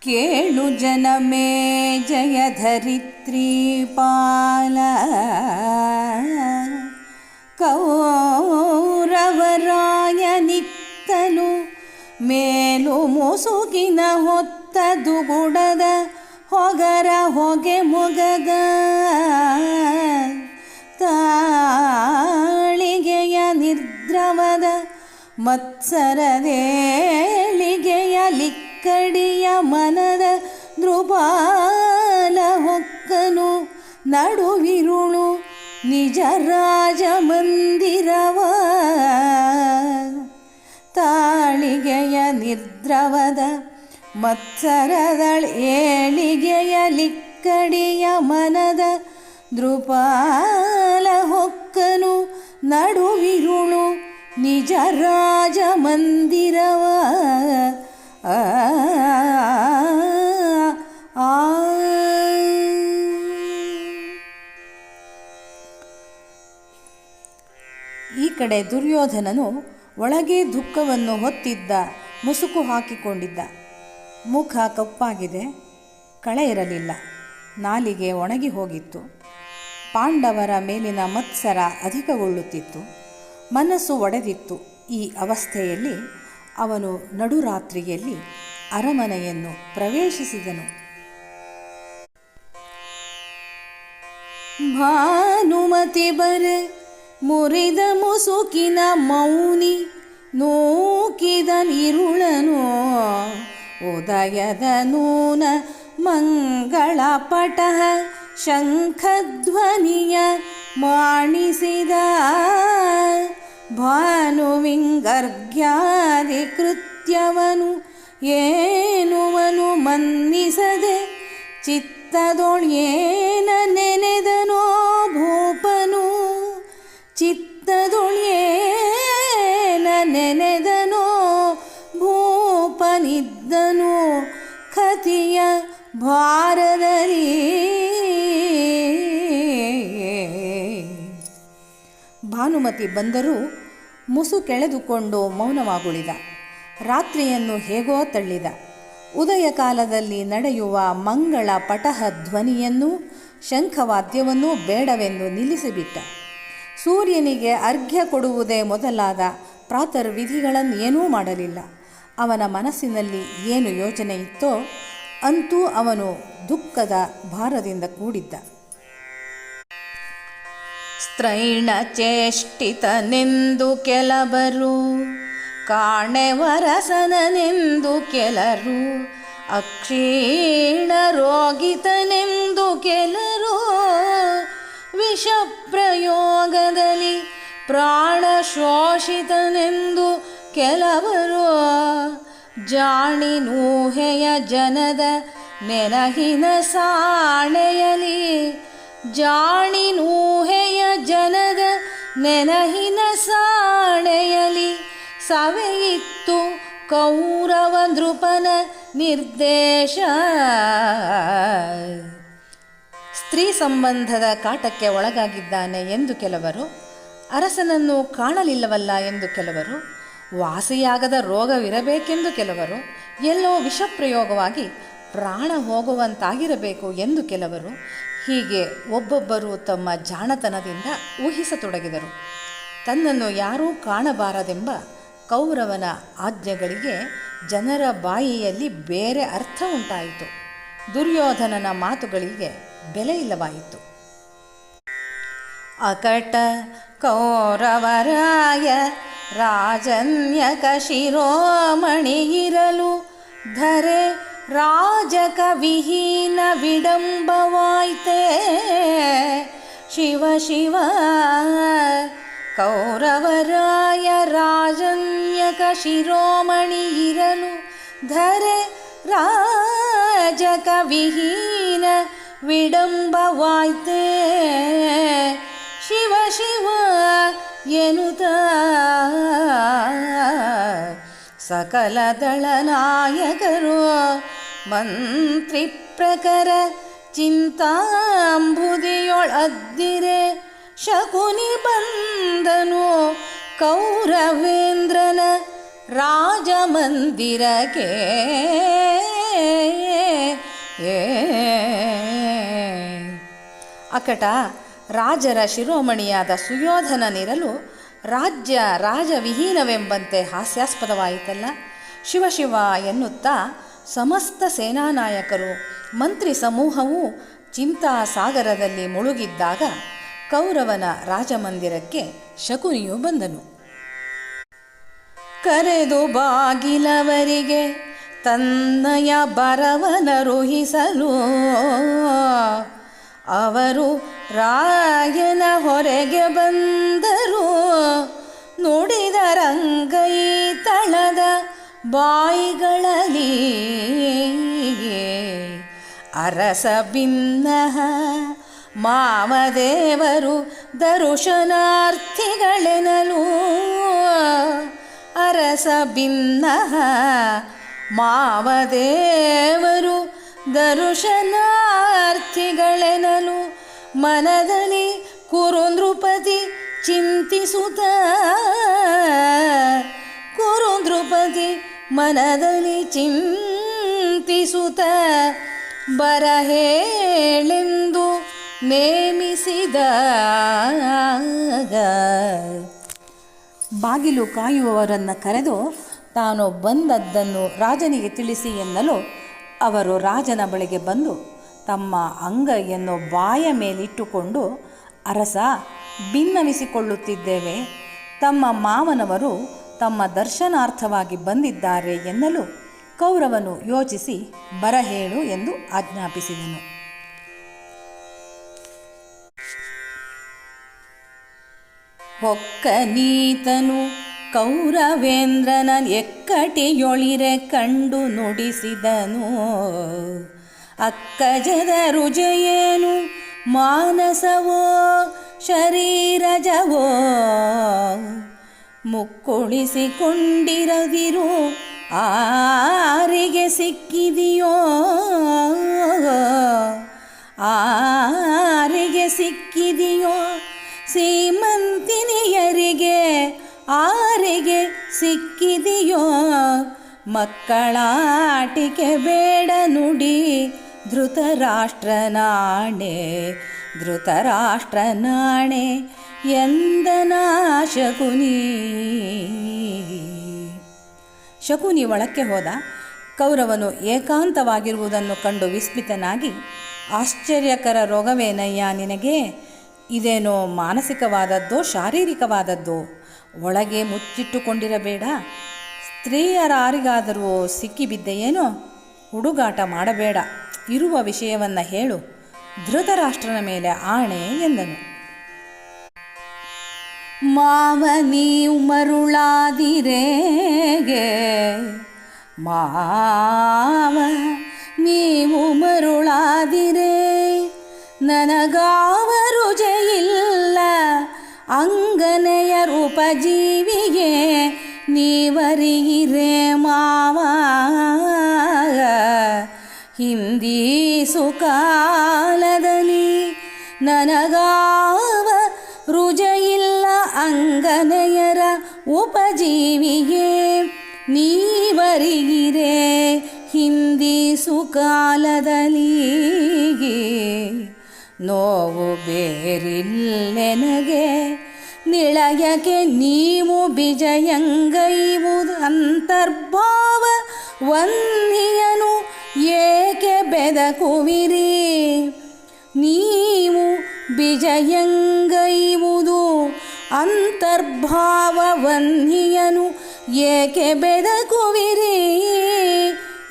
ಕೇಳು ಜನಮೇ ಜಯ ಧರಿತ್ರಿ ಪಾಲ. ಕೌರವರಾಯನಿತ್ತನು ಮೇಲು ಮುಸುಗಿನ ಹೊತ್ತದು ಗುಡದ ಹೊಗರ ಹೊಗೆ ಮೊಗದ. ತಾಳಿಗೆಯ ನಿರ್ದ್ರವದ ಮತ್ಸರದೇಳಿಗೆಯ ಲಿಕ್ಕಡಿಯ ಮನದ ದೃಪಾಲ ಹೊಕ್ಕನು, ನಡುವಿರುಳು ನಿಜ ರಾಜ ಮಂದಿರವ. ತಾಳಿಗೆಯ ನಿರ್ದ್ರವದ ಮತ್ಸರದಳ ಏಳಿಗೆಯ ಲಿಕ್ಕಡಿಯ ಮನದ ದೃಪಾಲ ಹೊಕ್ಕನು, ನಡುವಿರುಳು ನಿಜ ರಾಜ ಮಂದಿರವ. ಈ ಕಡೆ ದುರ್ಯೋಧನನು ಒಳಗೆ ದುಃಖವನ್ನು ಹೊತ್ತಿದ್ದ, ಮುಸುಕು ಹಾಕಿಕೊಂಡಿದ್ದ. ಮುಖ ಕಪ್ಪಾಗಿದೆ, ಕಳೆ ಇರಲಿಲ್ಲ. ನಾಲಿಗೆ ಒಣಗಿ ಹೋಗಿತ್ತು. ಪಾಂಡವರ ಮೇಲಿನ ಮತ್ಸರ ಅಧಿಕಗೊಳ್ಳುತ್ತಿತ್ತು. ಮನಸ್ಸು ಒಡೆದಿತ್ತು. ಈ ಅವಸ್ಥೆಯಲ್ಲಿ ಅವನು ನಡುರಾತ್ರಿಯಲ್ಲಿ ಅರಮನೆಯನ್ನು ಪ್ರವೇಶಿಸಿದನು. ಭಾನುಮತಿ ಬರೆ ಮುರಿದ ಮುಸುಕಿನ ಮೌನಿ ನೂಕಿದ ನಿರುಳನು. ಉದಯದ ನೂನ ಮಂಗಳ ಪಟಃ ಶಂಖಧ್ವನಿಯ ಮಾಣಿಸಿದ. ಭಾನುವಿಂಗರ್ಘ್ಯಾದಿ ಕೃತ್ಯವನು ಏನುವನು ಮನ್ನಿಸದೆ ಚಿತ್ತದೊಳ್ಯೇನ ನೆನೆದನೋ ಭೂಪನು? ಚಿತ್ತದೊಳ್ಯೇನ ನೆನೆದನೋ ಭೂಪನಿದ್ದನು? ಕತಿಯ ಭಾರದಲ್ಲಿ ಭಾನುಮತಿ ಬಂದರೂ ಮುಸು ಕೆಳೆದುಕೊಂಡು ಮೌನವಾಗುಳಿದ. ರಾತ್ರಿಯನ್ನು ಹೇಗೋ ತಳ್ಳಿದ. ಉದಯ ಕಾಲದಲ್ಲಿ ನಡೆಯುವ ಮಂಗಳ ಪಟಹ ಧ್ವನಿಯನ್ನೂ, ಶಂಖವಾದ್ಯವನ್ನೂ ಬೇಡವೆಂದು ನಿಲ್ಲಿಸಿಬಿಟ್ಟ. ಸೂರ್ಯನಿಗೆ ಅರ್ಘ್ಯ ಕೊಡುವುದೇ ಮೊದಲಾದ ಪ್ರಾತರ್ವಿಧಿಗಳನ್ನೇನೂ ಮಾಡಲಿಲ್ಲ. ಅವನ ಮನಸ್ಸಿನಲ್ಲಿ ಏನು ಯೋಚನೆ ಇತ್ತೋ, ಅಂತೂ ಅವನು ದುಃಖದ ಭಾರದಿಂದ ಕೂಡಿದ್ದ. ಸ್ತ್ರೈಣ ಚೇಷ್ಟಿತನೆಂದು ಕೆಲವರು, ಕಾಣೆವರಸನನೆಂದು ಕೆಲರು, ಅಕ್ಷೀಣ ರೋಗಿತನೆಂದು ಕೆಲರು, ವಿಷಪ್ರಯೋಗದಲ್ಲಿ ಪ್ರಾಣ ಶೋಷಿತನೆಂದು ಕೆಲವರು ಜಾಣಿ ನೂಹೆಯ ಜನದ ನೆನಹಿನ ಸಾಣೆಯಲಿ ಜಾಣಿ ನೂಹೆಯ ಜನದ ನೆನಹಿನ ಸಾಣೆಯಲಿ ಸವೆಯಿತ್ತು ಕೌರವ ನೃಪನ ನಿರ್ದೇಶ. ಸ್ತ್ರೀ ಸಂಬಂಧದ ಕಾಟಕ್ಕೆ ಒಳಗಾಗಿದ್ದಾನೆ ಎಂದು ಕೆಲವರು, ಅರಸನನ್ನು ಕಾಣಲಿಲ್ಲವಲ್ಲ ಎಂದು ಕೆಲವರು, ವಾಸಿಯಾಗದ ರೋಗವಿರಬೇಕೆಂದು ಕೆಲವರು, ಎಲ್ಲೋ ವಿಷಪ್ರಯೋಗವಾಗಿ ಪ್ರಾಣ ಹೋಗುವಂತಾಗಿರಬೇಕು ಎಂದು ಕೆಲವರು ಹೀಗೆ ಒಬ್ಬೊಬ್ಬರು ತಮ್ಮ ಜಾಣತನದಿಂದ ಊಹಿಸತೊಡಗಿದರು. ತನ್ನನ್ನು ಯಾರೂ ಕಾಣಬಾರದೆಂಬ ಕೌರವನ ಆಜ್ಞೆಗಳಿಗೆ ಜನರ ಬಾಯಿಯಲ್ಲಿ ಬೇರೆ ಅರ್ಥ ಉಂಟಾಯಿತು. ದುರ್ಯೋಧನನ ಮಾತುಗಳಿಗೆ ಬೆಲೆ ಇಲ್ಲವಾಯಿತು. ಅಕಟ ಕೌರವರಾಯ ರಾಜನ್ಯಕ ಶಿರೋಮಣಿಯಿರಲು ಧರೆ ರಾಜಕ ವಿಡಂಬವಾಯ್ತೆ. ಶಿವ ಶಿವ, ಕೌರವರಾಯ ರಾಜನ್ಯಕ ಶಿರೋಮಣಿಯಿರಲು ಧರೆ ರಾಜಕವಿಹೀನ ವಿಡಂಬವಾಯ್ತೇ. ಶಿವ ಶಿವ, ಎನುತ ಸಕಲ ದಳನಾಯಕರು ಮಂತ್ರಿ ಪ್ರಕರ ಚಿಂತಾಂಬುದಿಯೊಳದ್ದಿರೆ ಶಕುನಿ ಬಂದನು ಕೌರವೇಂದ್ರನ ರಾಜಮಂದಿರಕ್ಕೆ. ಅಕಟ ರಾಜರ ಶಿರೋಮಣಿಯಾದ ಸುಯೋಧನನಿರಲು ರಾಜ್ಯ ರಾಜವಿಹೀನವೆಂಬಂತೆ ಹಾಸ್ಯಾಸ್ಪದವಾಯಿತಲ್ಲ. ಶಿವಶಿವ ಎನ್ನುತ್ತಾ ಸಮಸ್ತ ಸೇನಾನಾಯಕರು ಮಂತ್ರಿ ಸಮೂಹವು ಚಿಂತಾ ಸಾಗರದಲ್ಲಿ ಮುಳುಗಿದ್ದಾಗ ಕೌರವನ ರಾಜಮಂದಿರಕ್ಕೆ ಶಕುನಿಯು ಬಂದನು. ಕರೆದು ಬಾಗಿಲವರಿಗೆ ತನ್ನಯ ಬರವನರುಹಿಸಲು ಅವರು ರಾಯನ ಹೊರಗೆ ಬಂದರು. ನುಡಿದರಂಗೈ ತಳದ ಬಾಯಿಗಳಲ್ಲಿ ಅರಸ ಭಿನ್ನ ಮಾಮದೇವರು ದರುಶನಾರ್ಥಿಗಳೆನಲು ಅರಸ ಭಿನ್ನ ಮಾವದೇವರು ದರುಶನಾರ್ಥಿಗಳೆನಲು ಮನದಲ್ಲಿ ಕುರುಂದ್ರುಪತಿ ಚಿಂತಿಸುತ್ತ ಕುರುಂದ್ರುಪತಿ ಮನದಲ್ಲಿ ಚಿಂತಿಸುತ್ತ ಬರಹೇಳೆಂದು ನೇಮಿಸಿದ ಬಾಗಿಲು ಕಾಯುವವರನ್ನು ಕರೆದು ತಾನು ಬಂದದ್ದನ್ನು ರಾಜನಿಗೆ ತಿಳಿಸಿ ಎನ್ನಲು ಅವರು ರಾಜನ ಬಳಿಗೆ ಬಂದು ತಮ್ಮ ಅಂಗೈಯನ್ನು ಬಾಯ ಮೇಲಿಟ್ಟುಕೊಂಡು, ಅರಸ ಭಿನ್ನವಿಸಿಕೊಳ್ಳುತ್ತಿದ್ದೇವೆ ತಮ್ಮ ಮಾವನವರು ತಮ್ಮ ದರ್ಶನಾರ್ಥವಾಗಿ ಬಂದಿದ್ದಾರೆ ಎನ್ನಲು ಕೌರವನು ಯೋಚಿಸಿ ಬರಹೇಳು ಎಂದು ಆಜ್ಞಾಪಿಸಿದನು. ಹೊಕ್ಕನೀತನು ಕೌರವೇಂದ್ರನ ಎಕ್ಕಟಿಯೊಳಿರೆ ಕಂಡು ನುಡಿಸಿದನು. ಅಕ್ಕಜದ ರುಜಯೇನು ಮಾನಸವೋ ಶರೀರಜವೋ ಮುಕ್ಕುಳಿಸಿಕೊಂಡಿರದಿರು. ಆರಿಗೆ ಸಿಕ್ಕಿದೆಯೋ? ಆರಿಗೆ ಸಿಕ್ಕಿದೆಯೋ? ಸೀಮಂತಿನಿಯರಿಗೆ ಆರಿಗೆ ಸಿಕ್ಕಿದೆಯೋ? ಮಕ್ಕಳಾಟಿಕೆ ಬೇಡ ನುಡಿ. ಧೃತರಾಷ್ಟ್ರನಾಣೆ ಧೃತರಾಷ್ಟ್ರನಾಣೆ ಎಂದನ ಶಕುನಿ ಶಕುನಿ ಒಳಕ್ಕೆ ಹೋದ. ಕೌರವನು ಏಕಾಂತವಾಗಿರುವುದನ್ನು ಕಂಡು ವಿಸ್ಮಿತನಾಗಿ, ಆಶ್ಚರ್ಯಕರ ರೋಗವೇನಯ್ಯ ನಿನಗೆ? ಇದೇನೋ ಮಾನಸಿಕವಾದದ್ದೋ ಶಾರೀರಿಕವಾದದ್ದೋ? ಒಳಗೆ ಮುಚ್ಚಿಟ್ಟುಕೊಂಡಿರಬೇಡ. ಸ್ತ್ರೀಯರಾರಿಗಾದರೂ ಸಿಕ್ಕಿಬಿದ್ದೆಯೇನೋ? ಹುಡುಗಾಟ ಮಾಡಬೇಡ. ಇರುವ ವಿಷಯವನ್ನು ಹೇಳು. ಧೃತರಾಷ್ಟ್ರನ ಮೇಲೆ ಆಣೆ ಎಂದನು. ಮಾವ ನೀವು ಮರುಳಾದಿರೇಗೆ ಮಾವ ನೀವು ಮರುಳಾದಿರೇ ನನಗಾವ ರುಜೆಯಿಲ್ಲ ಅಂಗನೆಯ ರೂಪಜೀವಿಗೆ ನೀವರಿಗಿರೆ ಮಾವ ಹಿಂದೀಸು ಕಾಲದಲ್ಲಿ ನನಗಾವ ರುಜಯಿಲ್ಲ ಅಂಗನೆಯರ ಉಪಜೀವಿಗೆ ನೀವರಿಗಿರೆ ಹಿಂದಿ ಸುಕಾಲದಲ್ಲಿ ನೋವು ಬೇರಿಲ್ಲೆನಗೆ ನಿಳಯಕ್ಕೆ ನೀವು ಬಿಜಯಂಗೈವುದು ಅಂತರ್ಭಾವ ವಂದಿಯನು ಏಕೆ ಬೆದಕುವಿರಿ? ನೀವು ಬಿಜಯಂಗೈವುದು ಅಂತರ್ಭಾವ ವಂದಿಯನು ಏಕೆ ಬೆದಕುವಿರಿ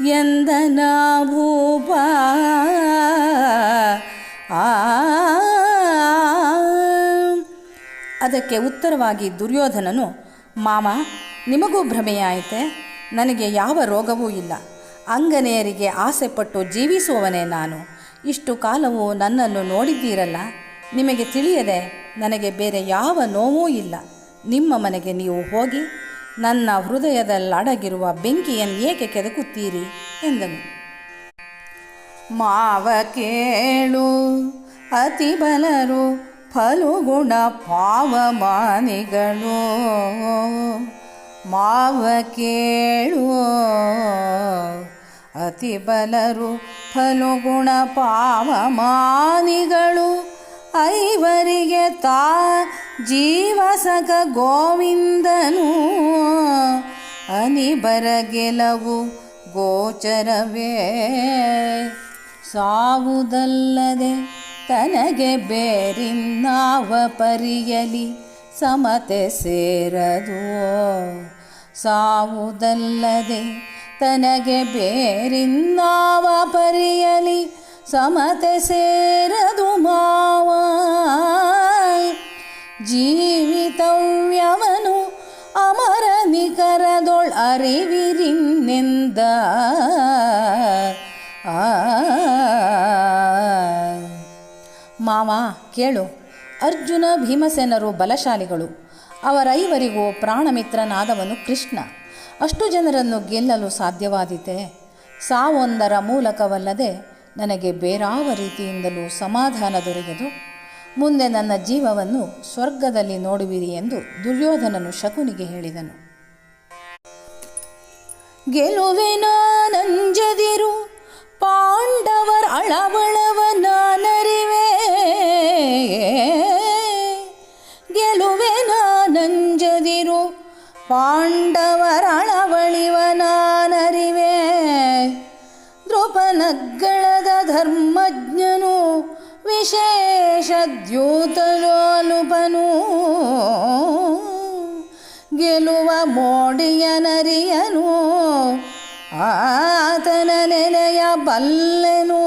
ಎಂದನ ಭೂಪ ಆ. ಅದಕ್ಕೆ ಉತ್ತರವಾಗಿ ದುರ್ಯೋಧನನು, ಮಾಮ, ನಿಮಗೂ ಭ್ರಮೆಯಾಯಿತೆ? ನನಗೆ ಯಾವ ರೋಗವೂ ಇಲ್ಲ. ಅಂಗನೆಯರಿಗೆ ಆಸೆಪಟ್ಟು ಜೀವಿಸುವವನೇ ನಾನು. ಇಷ್ಟು ಕಾಲವು ನನ್ನನ್ನು ನೋಡಿದ್ದೀರಲ್ಲ. ನಿಮಗೆ ತಿಳಿಯದೆ ನನಗೆ ಬೇರೆ ಯಾವ ನೋವೂ ಇಲ್ಲ. ನಿಮ್ಮ ಮನೆಗೆ ನೀವು ಹೋಗಿ ನನ್ನ ಹೃದಯದಲ್ಲಡಗಿರುವ ಬೆಂಕಿಯನ್ನು ಏಕೆ ಕೆದಕುತ್ತೀರಿ? ಎಂದನು. ಮಾವ ಕೇಳು, ಅತಿ ಬಲರು, ಫಲುಗುಣ ಪಾವಮಾನಿಗಳು ಮಾವ ಕೇಳು, ಅತಿ ಬಲರು, ಫಲುಗುಣ ಪಾವಮಾನಿಗಳು ಐವರಿಗೆ ತಾ ಜೀವಸಕ ಗೋವಿಂದನು. ಅನಿಬರ ಗೆಲವು ಗೋಚರವೇ. ಸಾವುದಲ್ಲದೆ ತನಗೆ ಬೇರಿನ್ನಾವ ಪರಿಯಲಿ ಸಮತೆ ಸೇರದು. ಸಾವುದಲ್ಲದೆ ತನಗೆ ಬೇರಿನ್ನಾವ ಪರಿಯಲಿ ಸಮತೆ ಸೇರದು ಮಾವ. ಜೀವಿತವ್ಯವನು ಅಮರ ನಿಖರದೊಳ್ ಅರಿವಿರಿನ್ನೆಂದ. ಮಾವ, ಕೇಳು. ಅರ್ಜುನ ಭೀಮಸೇನರು ಬಲಶಾಲಿಗಳು. ಅವರೈವರಿಗೂ ಪ್ರಾಣಮಿತ್ರನಾದವನು ಕೃಷ್ಣ. ಅಷ್ಟು ಜನರನ್ನು ಗೆಲ್ಲಲು ಸಾಧ್ಯವಾದೀತೆ. ಸಾವೊಂದರ ಮೂಲಕವಲ್ಲದೆ ನನಗೆ ಬೇರಾವ ರೀತಿಯಿಂದಲೂ ಸಮಾಧಾನ ದೊರೆಯದು. ಮುಂದೆ ನನ್ನ ಜೀವವನ್ನು ಸ್ವರ್ಗದಲ್ಲಿ ನೋಡುವಿರಿ ಎಂದು ದುರ್ಯೋಧನನು ಶಕುನಿಗೆ ಹೇಳಿದನು. ಗೆಲುವೆನಾನಂಜದಿರು ಪಾಂಡವರ ಅಳವಳವ ನಾನರಿವೆ. ಗೆಲುವೆನಾನಂಜದಿರು ಪಾಂಡವರ ಅಳವಳಿವ ನಾನರಿವೆ ದೃಪನಗ್ಗಳದ ಧರ್ಮಜ್ಞನು ವಿಶೇಷ ದ್ಯೂತಲೋಲುಪನು ಗೆಲುವ ಮೋಡಿಯನರಿಯನು ಆತನ ನೆಲೆಯ ಬಲ್ಲೆನು.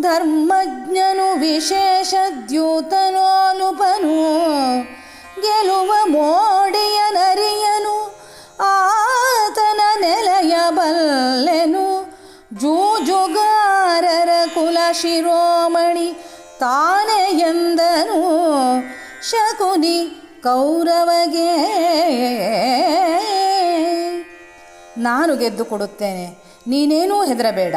ಧರ್ಮಜ್ಞನು ವಿಶೇಷ ದ್ಯೂತಲೋಲುಪನು ಗೆಲುವ ಮೋಡಿಯನರಿಯನು ಶಿರೋಮಣಿ ತಾನೇ ಎಂದನು ಶಕುನಿ ಕೌರವಗೆ. ನಾನು ಗೆದ್ದು ಕೊಡುತ್ತೇನೆ, ನೀನೇನೂ ಹೆದರಬೇಡ.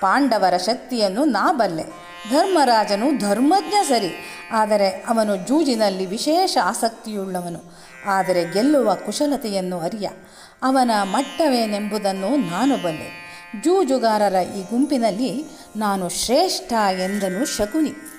ಪಾಂಡವರ ಶಕ್ತಿಯನ್ನು ನಾ ಬಲ್ಲೆ. ಧರ್ಮರಾಜನು ಧರ್ಮಜ್ಞ ಸರಿ, ಆದರೆ ಅವನು ಜೂಜಿನಲ್ಲಿ ವಿಶೇಷ ಆಸಕ್ತಿಯುಳ್ಳವನು. ಆದರೆ ಗೆಲ್ಲುವ ಕುಶಲತೆಯನ್ನು ಅರಿಯ. ಅವನ ಮಟ್ಟವೇನೆಂಬುದನ್ನು ನಾನು ಬಲ್ಲೆ. ಜೂಜುಗಾರರ ಈ ಗುಂಪಿನಲ್ಲಿ ನಾನು ಶ್ರೇಷ್ಠ ಎಂದನು ಶಕುನಿ.